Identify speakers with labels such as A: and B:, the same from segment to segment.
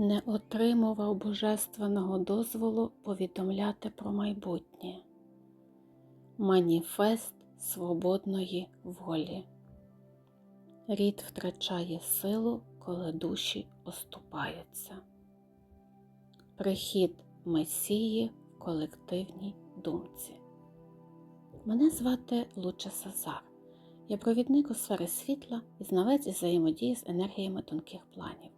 A: не отримував божественного дозволу повідомляти про майбутнє. Маніфест свободної волі. Рід втрачає силу, коли душі оступаються. Прихід Месії в колективній думці. Мене звати Луча Сазар. Я провідник у сфері світла і знавець із взаємодії з енергіями тонких планів.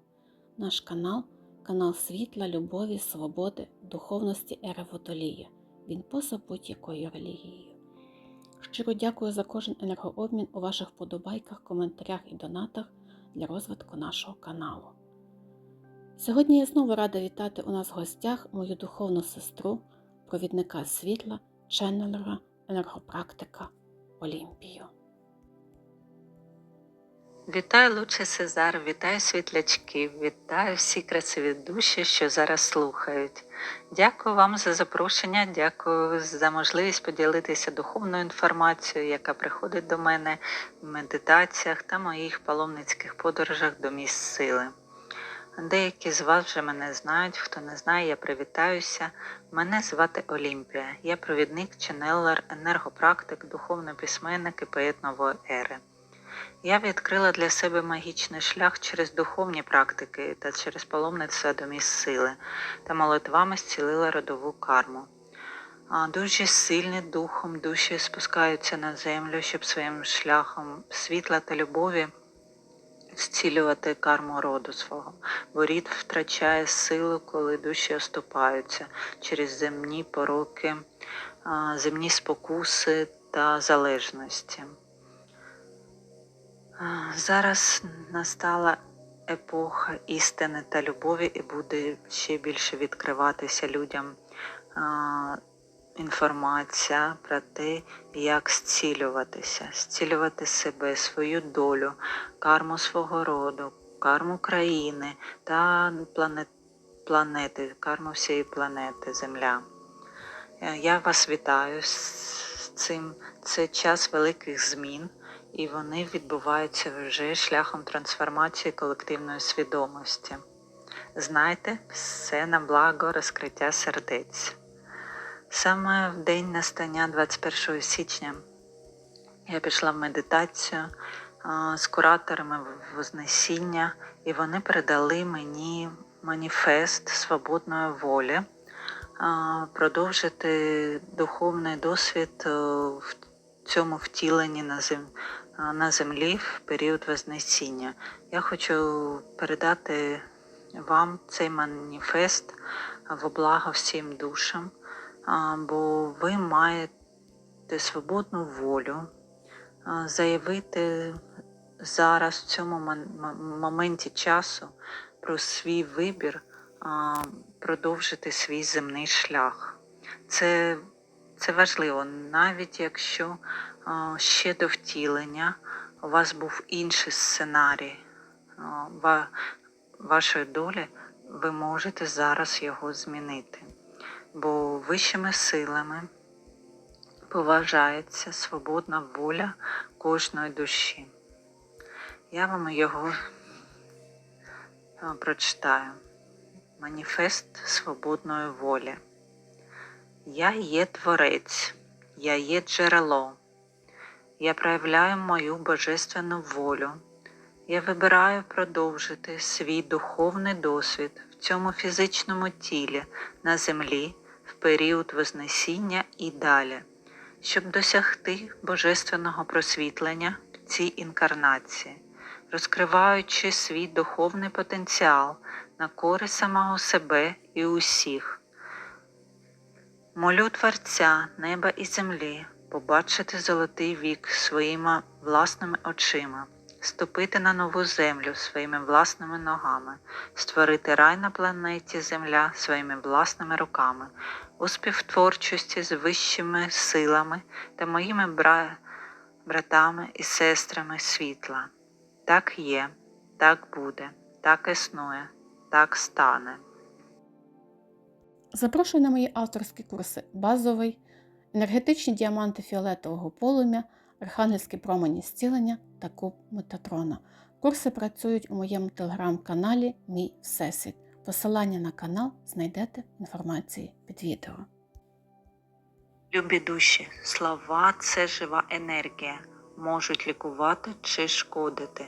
A: Наш канал канал світла, любові, свободи, духовності ери Водолія. Він поза будь-якою релігією. Щиро дякую за кожен енергообмін у ваших подобайках, коментарях і донатах для розвитку нашого каналу. Сьогодні я знову рада вітати у нас в гостях мою духовну сестру, провідника світла, ченнелера, енергопрактика Олімпію.
B: Вітаю Луче Сезар, вітаю світлячків, вітаю всі красиві душі, що зараз слухають. Дякую вам за запрошення, дякую за можливість поділитися духовною інформацією, яка приходить до мене в медитаціях та моїх паломницьких подорожах до місць сили. Деякі з вас вже мене знають, хто не знає, я привітаюся. Мене звати Олімпія. Я провідник, ченелер, енергопрактик, духовний письменник і поет нової ери. Я відкрила для себе магічний шлях через духовні практики та через паломництво до місць сили та молитвами зцілила родову карму. Дуже сильні духом душі спускаються на землю, щоб своїм шляхом світла та любові зцілювати карму роду свого, бо рід втрачає силу, коли душі оступаються через земні пороки, земні спокуси та залежності. Зараз настала епоха істини та любові і буде ще більше відкриватися людям інформація про те, як зцілюватися, зцілювати себе, свою долю, карму свого роду, карму країни та планет, планети, карму всієї планети Земля. Е, Я вас вітаю з цим. Це час великих змін, і вони відбуваються вже шляхом трансформації колективної свідомості. Знайте, все на благо розкриття сердець. Саме в день настання 21 січня я пішла в медитацію з кураторами Вознесіння, і вони передали мені маніфест свободної волі продовжити духовний досвід е, в цьому втіленні на, зем... на землі в період Вознесіння. Я хочу передати вам цей маніфест во благо всім душам, бо ви маєте свободну волю заявити зараз в цьому моменті часу про свій вибір продовжити свій земний шлях. Це, це важливо, навіть якщо ще до втілення у вас був інший сценарій вашої долі, ви можете зараз його змінити. Бо вищими силами поважається свободна воля кожної душі. Я вам його прочитаю. Маніфест свободної волі. Я є творець, я є джерело. Я проявляю мою божественну волю. Я вибираю продовжити свій духовний досвід в цьому фізичному тілі на землі в період Вознесіння і далі, щоб досягти божественного просвітлення в цій інкарнації, розкриваючи свій духовний потенціал на користь самого себе і усіх. Молю Творця неба і землі побачити золотий вік своїми власними очима, ступити на нову землю своїми власними ногами, створити рай на планеті Земля своїми власними руками, у співтворчості з вищими силами та моїми бра... братами і сестрами світла. Так є, так буде, так існує, так стане.
A: Запрошую на мої авторські курси базовий, енергетичні діаманти фіолетового полум'я, архангельські промені зцілення та куб Метатрона. Курси працюють у моєму телеграм-каналі Мій Всесвіт. Посилання на канал знайдете в інформації під відео.
B: Любі душі, слова це жива енергія, можуть лікувати чи шкодити.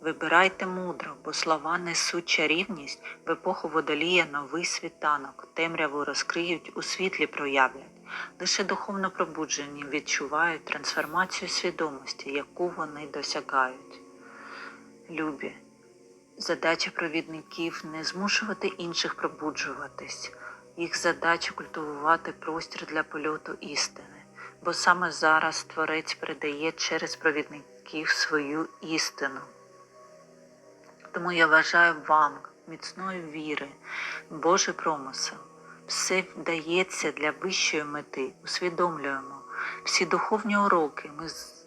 B: Вибирайте мудро, бо слова несуть чарівність в епоху водолія новий світанок, темряву розкриють, у світлі проявлять. Лише духовно пробуджені відчувають трансформацію свідомості, яку вони досягають. Любі, задача провідників не змушувати інших пробуджуватись. Їх задача культивувати простір для польоту істини, бо саме зараз Творець передає через провідників свою істину. Тому я вважаю вам міцної віри, Божий промисел. Все вдається для вищої мети, усвідомлюємо. Всі духовні уроки ми з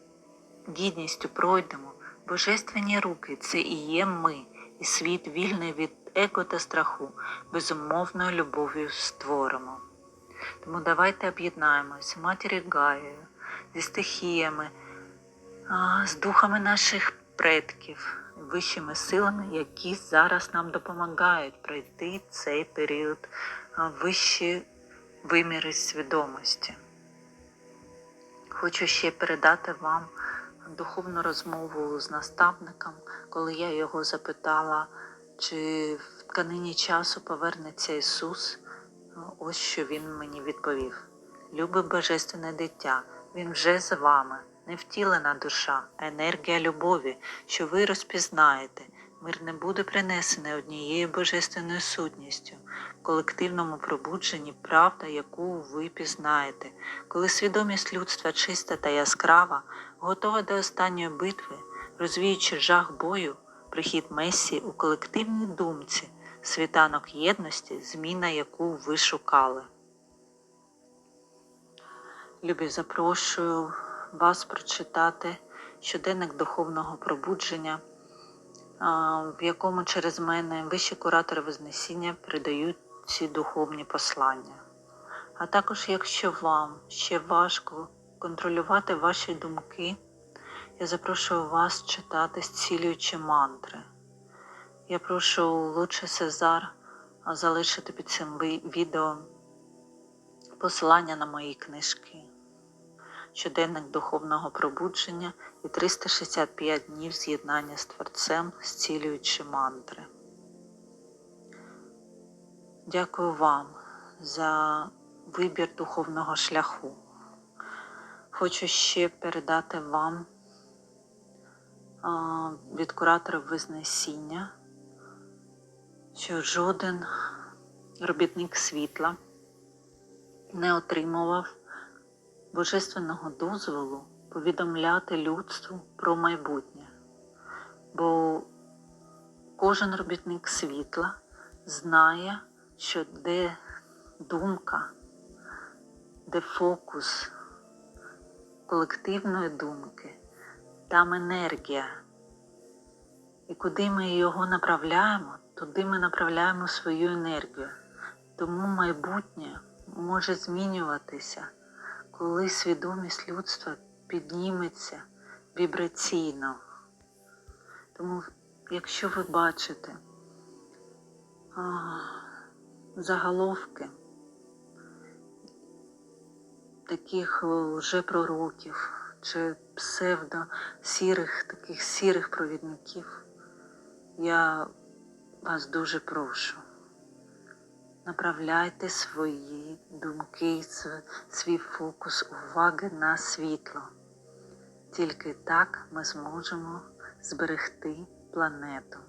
B: гідністю пройдемо. Божественні руки це і є ми, і світ вільний від его та страху, безумовною любов'ю створимо. Тому давайте об'єднаємось матір'ю Гаєю, зі стихіями, з духами наших предків, вищими силами, які зараз нам допомагають пройти цей період вищі виміри свідомості. Хочу ще передати вам духовну розмову з наставником, коли я його запитала, чи в тканині часу повернеться Ісус. Ось що він мені відповів: Любе божественне дитя, Він вже з вами, не втілена душа, а енергія любові, що ви розпізнаєте. Мир не буде принесений однією божественною сутністю, в колективному пробудженні правда, яку ви пізнаєте, коли свідомість людства чиста та яскрава, готова до останньої битви, розвіючи жах бою, прихід Месії у колективній думці, світанок єдності, зміна, яку ви шукали. Любі, запрошую вас прочитати щоденник духовного пробудження, в якому через мене вищі куратори Вознесіння передають ці духовні послання. А також, якщо вам ще важко контролювати ваші думки, я запрошую вас читати зцілюючі мантри. Я прошу Луче Сезар залишити під цим відео посилання на мої книжки. Щоденник духовного пробудження і 365 днів з'єднання з Творцем, зцілюючи мантри. Дякую вам за вибір духовного шляху. Хочу ще передати вам від куратора Вознесіння, що жоден робітник світла не отримував божественного дозволу повідомляти людству про майбутнє, бо кожен робітник світла знає, що де думка, де фокус колективної думки, там енергія. І куди ми його направляємо, туди ми направляємо свою енергію. Тому майбутнє може змінюватися, коли свідомість людства підніметься вібраційно. Тому, якщо ви бачите а, заголовки таких лжепророків чи псевдо сірих, таких сірих провідників, я вас дуже прошу. Направляйте свої думки, свій фокус уваги на світло. Тільки так ми зможемо зберегти планету.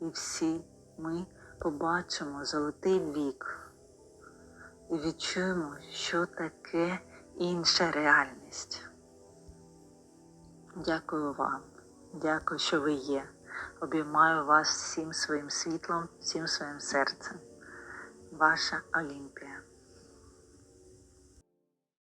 B: І всі ми побачимо золотий вік і відчуємо, що таке інша реальність. Дякую вам, дякую, що ви є. Обіймаю вас всім своїм світлом, всім своїм серцем. Ваша Олімпія.